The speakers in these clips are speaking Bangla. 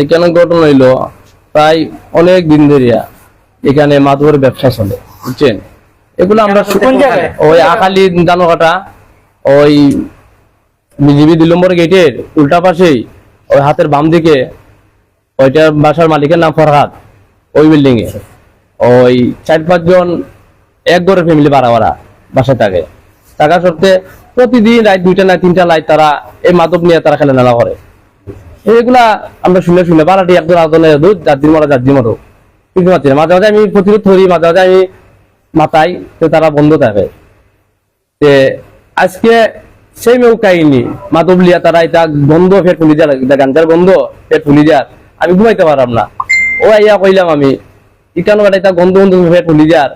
এখানে ঘটনা হইল? প্রায় অনেক দিন ধরিয়া এখানে মাদুরের ব্যবসা চলে বুঝছেন? এগুলো আমরা ওই আকালি দানো কাটা ওই বিজিবি দুই নম্বর গেটের উল্টা পাশেই ওই হাতের বাম দিকে ওইটার বাসার মালিকের নাম ফরহাদ ওই বিল্ডিং এ। ওই চার পাঁচজন এক ঘরের ফ্যামিলি ভাড়া ভাড়া বাসায় থাকে। থাকা সত্ত্বে প্রতিদিন রাত দুইটা না তিনটা লাইট তারা এই মাদক নিয়ে তারা খেলে নেলা করে। এইগুলা আমরা শুনে শুনে বারাটি একজন আদনে দুধ, যার দিন মারা, যার দিন মতো কিন্তু মাঝে মাঝে আমি প্রতিরোধ করি মাঝে মাঝে আমি মাথায় তো তারা বন্ধ থাকে। তে আজকে সেই মেউ কাহিনী মাতবলিয়া তারা এটা বন্ধ, ফের ফুলি এটা গাঞ্জার বন্ধ, ফের ফুলি যার আমি ঘুমাইতে পারলাম না। ও আইয়া কইলাম আমি ইকানো এটা এটা গন্ধ গন্ধ ফের ফুলি যার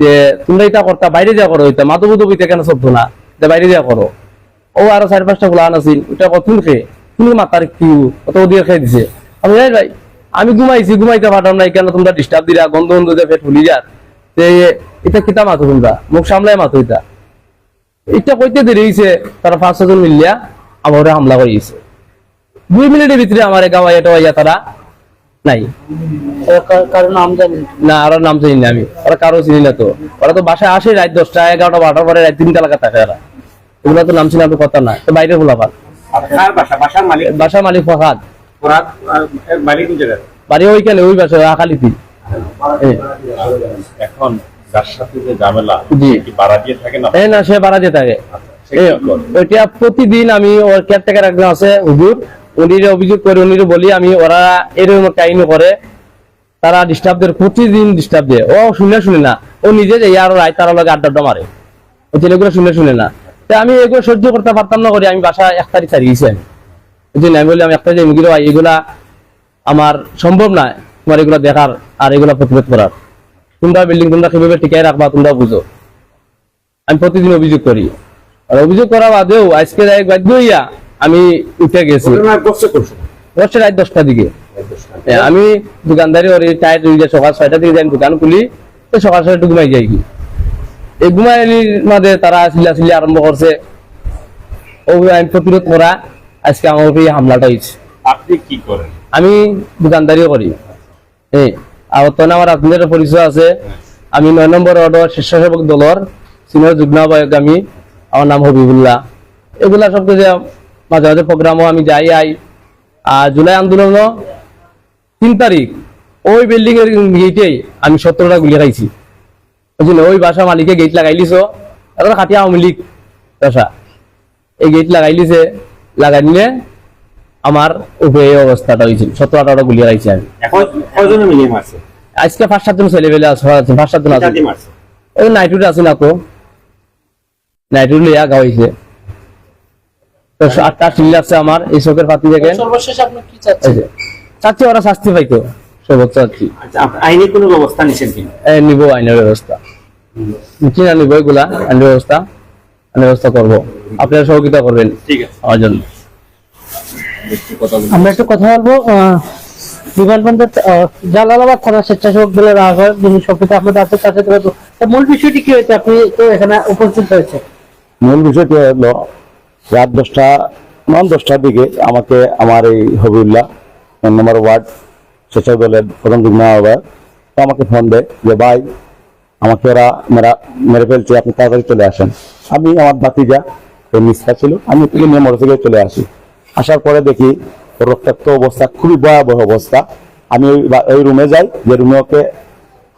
যে তোমরা এটা করতা, বাইরে যা করো এটা। মাতবু কেন চলতো না যে বাইরে যা করো। ও আরও চার পাঁচটা গুলান আছিল ওটা কতক্ষণ খেয়ে তুমি মাতার কি কত দিয়ে খেয়ে দিছে। আমি এই ভাই আমি ঘুমাইছি ঘুমাইতে পারলাম না কেন তোমরা ডিস্টার্ব দিলা গন্ধ গন্ধ দিয়ে ফের ফুলি যার। এটা কিতা মাতো তোমরা? মুখ সামলাই মাতো এটা। এটা কইতে দেরি হয়েছে তারা পাঁচ ছজন মিলিয়া আমার হামলা করে গেছে দুই মিনিটের ভিতরে আমার গাওয়া এটা হইয়া তারা নাই কারণ নাম জানি না। আরও নাম চিনি না আমি ওরা কারও চিনি না তো। ওরা তো বাসায় আসে রাত দশটা এগারোটা বারোটার পরে রাত তিনটা লাগা থাকে ওরা। এগুলো তো নাম চিনি কথা না তো বাইরে বলা কার বাসার মালিক? বাড়ি ওইখানে ওই বাসায় আখালিতি। এখন যার সাথে যে ঝামেলা জি। সে কি ভাড়া দিয়ে থাকে না? না সে বাড়া যেতে থাকে। সে এ, কি করে? ওইটা প্রতিদিন আমি ওর কেয়ারটেকার একজন আছে হুজুর। উনিরে অভিযোগ করে উনিরে বলি আমি ওরা এরকম কাহিনী করে তারা ডিস্টার্ব দেয় প্রতিদিন ডিস্টার্ব দেয়। ও শুনে শুনে না। ও নিজে যে আর রায় তারা লগে আড্ডা আড্ডা মারে। ও ছেলেগুলো শুনে শুনে না। তা আমি এগুলো সহ্য করতে পারতাম না করে আমি বাসা এক তারিখ গেছি আমি। আমি বললাম একটা যে মুগির ভাই এগুলা আমার সম্ভব না তোমার এগুলা দেখার আর এগুলা প্রতিরোধ করার তোমরা বিল্ডিং তোমরা কীভাবে টিকাই রাখবা তোমরা বুঝো আমি প্রতিদিন অভিযোগ করি। আর অভিযোগ করা বাদেও আজকে এক বাধ্য হইয়া আমি উঠে গেছি। করছে রাত দশটার দিকে। আমি দোকানদারি ওর টাইট সকাল ছয়টা দিকে যাই দোকান খুলি সকাল ছয়টা ঘুমাই যাই এই ঘুমাইলির মাঝে তারা চিল্লাচিল্লি আরম্ভ করছে। আমি প্রতিরোধ করা আজকে আমার উপরে হামলাটা হয়েছে। আপনি কি করেন? আমি দোকানদারিও করি। এই আর আমার আপনাদের পরিচয় আছে। আমি নয় নম্বর ওয়ার্ডের স্বেচ্ছাসেবক দলের সিনিয়র যুগ্ম আহ্বায়ক আমি। আমার নাম হবিবুল্লাহ। এগুলা সব কিছু মাঝে মাঝে প্রোগ্রামও আমি যাই আই। আর জুলাই আন্দোলন তিন তারিখ ওই বিল্ডিং এর গেটেই আমি সত্তরটা গুলি খাইছি। বুঝলি ওই বাসা মালিকে গেট আওয়ামী লীগ বাসা। এই গেট লাগাইলিছে লাগাই নিলে আমার উপরে এই অবস্থাটা হয়েছিল। আঠারোটা গুলি আমি। আজকে পাঁচ সাতজন ছেলে পেলে আছে পাঁচ সাতজন আছে। ওই নাইটুট আছে না তো নাইটুট লিয়া গাওয়াইছে তো আটটা সিল আছে আমার এই চোখের পাতি থেকে সর্বশেষ আপনি কি চাচ্ছেন? চাচ্ছি ওরা শাস্তি পাইতো সবক চাচ্ছি আচ্ছা আপনি আইনি কোনো ব্যবস্থা নিছেন এই নিব আইনের ব্যবস্থা। নিচ্ছি না নিব এগুলা আইনের ব্যবস্থা আইনের ব্যবস্থা করব। আপনারা সহযোগিতা করবেন। ঠিক আছে। আমার জন্য। আমরা একটু কথা বলব বিমানবন্দর জালালাবাদ থানা স্বেচ্ছাসেবক দলের আহ্বায়ক যিনি আহমেদ আছে তার সাথে তো মূল বিষয়টি কি হয়েছে? আপনি তো এখানে উপস্থিত হয়েছে মূল বিষয়টি হলো রাত দশটা নন দশটার দিকে আমাকে আমার এই হবিউল্লাহ নম্বর ওয়ার্ড স্বেচ্ছা দলের প্রথম যুগ্ম আহ্বায়ক তো আমাকে ফোন দেয় যে, ভাই, আমাকে ওরা মেরা, মেরে ফেলছে, আপনি তাড়াতাড়ি চলে আসেন। আমি আমার বাতিজা ওই মিসকা ছিল, আমি তুলে নিয়ে মোটরসাইকেলে চলে আসি। আসার পরে দেখি রক্তাক্ত অবস্থা খুবই ভয়াবহ অবস্থা। আমি ওই ওই রুমে যাই, যে রুমে ওকে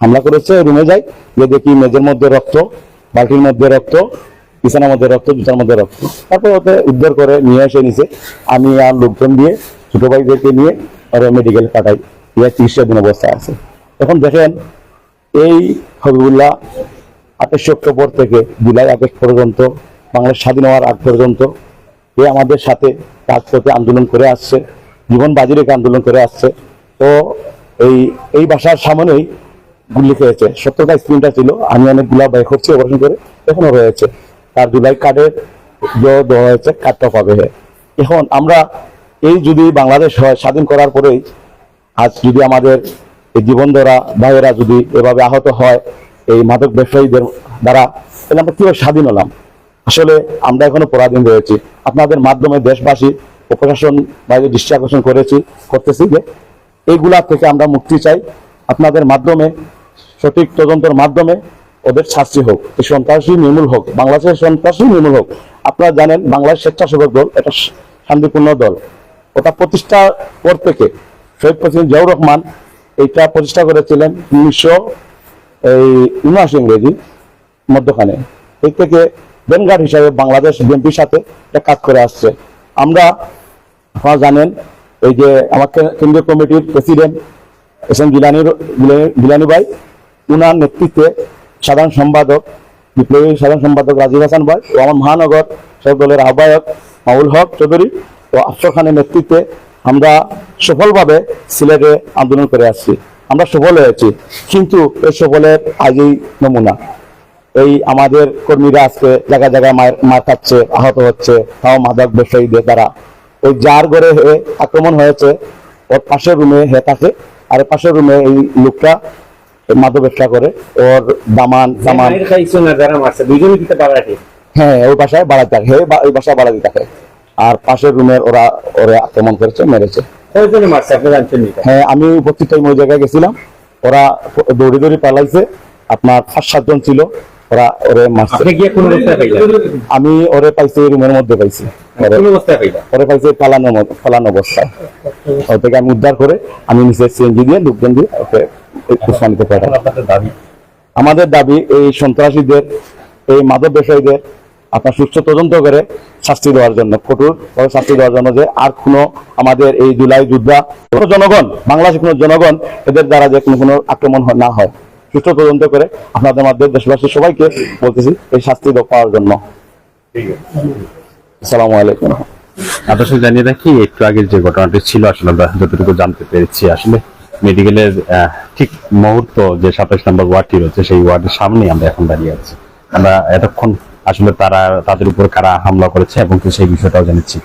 হামলা করেছে, ওই রুমে যাই যে দেখি মেজের মধ্যে রক্ত, বালতির মধ্যে রক্ত, বিছানার মধ্যে রক্ত, জুতার মধ্যে রক্ত। তারপর ওকে উদ্ধার করে নিয়ে এসে নিছে। আমি আর লোকজন দিয়ে, ছোট ভাইদেরকে নিয়ে ওরা মেডিকেল পাঠাই। ইয়া চিকিৎসাধীন অবস্থা আছে। এখন দেখেন, এই হবিবুল্লাহ আঠাশে অক্টোবর থেকে জুলাই আগস্ট পর্যন্ত, বাংলাদেশ স্বাধীন হওয়ার আগ পর্যন্ত এ আমাদের সাথে করতে আন্দোলন করে আসছে, জীবন বাজি রেখে আন্দোলন করে আসছে। তো এই এই বাসার সামনেই গুলি খেয়েছে। সত্তরটা স্ক্রিনটা ছিল, আমি অনেকগুলা বাই করছি অপারেশন করে, এখনও রয়েছে। তার জুলাই কার্ডের দেওয়া হয়েছে, কার্ডটা পাবে। এখন আমরা এই যদি বাংলাদেশ হয়, স্বাধীন করার পরেই আজ যদি আমাদের এই জীবন ধরা ভাইয়েরা যদি এভাবে আহত হয়, এই মাদক ব্যবসায়ীদের দ্বারা, তাহলে আমরা কীভাবে স্বাধীন হলাম? আসলে আমরা এখনও পরাধীন রয়েছি। আপনাদের মাধ্যমে দেশবাসী ও প্রশাসন বাইরে দৃষ্টি আকর্ষণ করেছি, করতেছি যে এইগুলা থেকে আমরা মুক্তি চাই। আপনাদের মাধ্যমে, সঠিক তদন্তের মাধ্যমে ওদের শাস্তি হোক। এই সন্ত্রাসী নির্মূল হোক, বাংলাদেশের সন্ত্রাসী নির্মূল হোক। আপনারা জানেন, বাংলাদেশ স্বেচ্ছাসেবক দল, এটা শান্তিপূর্ণ দল। ওটা প্রতিষ্ঠার পর থেকে শহীদ প্রেসিডেন্ট জিয়াউর রহমান এইটা প্রতিষ্ঠা করেছিলেন উনিশশো, এই উনআশি ইংরেজি মধ্যখানে। এই থেকে ভেনগার্ড হিসাবে বাংলাদেশ বিএনপির সাথে এটা কাজ করে আসছে। আমরা আপনারা জানেন, এই যে আমার কেন্দ্রীয় কমিটির president S M Gilani- Gilani ভাই, উনার নেতৃত্বে সাধারণ সম্পাদক, বিপ্লবী সাধারণ সম্পাদক রাজীব হাসান ভাই ও আমার মহানগর সব দলের আহ্বায়ক মাউল হক চৌধুরী ও আফসর খানের নেতৃত্বে আমরা সফলভাবে সিলেটে আন্দোলন করে আসছি। আমরা সফল হয়েছি কিন্তু এই সফলের আগেই নমুনা। এই আমাদের কর্মীরা আজকে জায়গায় জায়গায় মার খাচ্ছে আহত হচ্ছে তাও মাদক ব্যবসায়ীদের দ্বারা। ওই যার ঘরে আক্রমণ হয়েছে ওর পাশের রুমে হে থাকে আর পাশের রুমে এই লোকটা মাদক ব্যবসা করে ওর দামান দামান হ্যাঁ ওই বাসায় বাড়াতে থাকে ওই বাসায় বাড়াতে থাকে। আর পাশের রুমের ওরা ওরা আক্রমণ করেছে মেরেছে। হ্যাঁ আমি উপস্থিত টাইম ওই জায়গায় গেছিলাম। ওরা দৌড়ি দৌড়ি পালাইছে। আপনার পাঁচ সাতজন ছিল। ওরা ওরে মারছে। আমি ওরে পাইছি রুমের মধ্যে পাইছি। ওরে অবস্থায় পাইলেন? পাইছি পালানো পালানো অবস্থায়। ওর থেকে আমি উদ্ধার করে আমি নিচে সিএনজি দিয়ে লোকজন দিয়ে ওকে উসমানিতে আমাদের দাবি এই সন্ত্রাসীদের এই মাদক ব্যবসায়ীদের আপনার সুস্থ তদন্ত করে শাস্তি দেওয়ার জন্য, কঠোর শাস্তি দেওয়ার জন্য যে আর কোনো আমাদের এই জুলাই যোদ্ধা, কোনো জনগণ, বাংলাদেশের কোনো জনগণ এদের দ্বারা যে কোনো কোনো আক্রমণ না হয়। সুস্থ তদন্ত করে আপনাদের মাধ্যমে দেশবাসী সবাইকে বলতেছি, এই শাস্তি পাওয়ার জন্য। আসসালামু আলাইকুম। আপনার সাথে জানিয়ে রাখি, একটু আগের যে ঘটনাটি ছিল, আসলে আমরা যতটুকু জানতে পেরেছি, আসলে মেডিকেলের ঠিক মুহূর্ত যে সাতাশ নম্বর ওয়ার্ডটি রয়েছে, সেই ওয়ার্ডের সামনেই আমরা এখন দাঁড়িয়ে আছি। আমরা এতক্ষণ আসলে তারা তাদের উপর কারা হামলা করেছে এবং সেই বিষয়টাও জানাচ্ছি।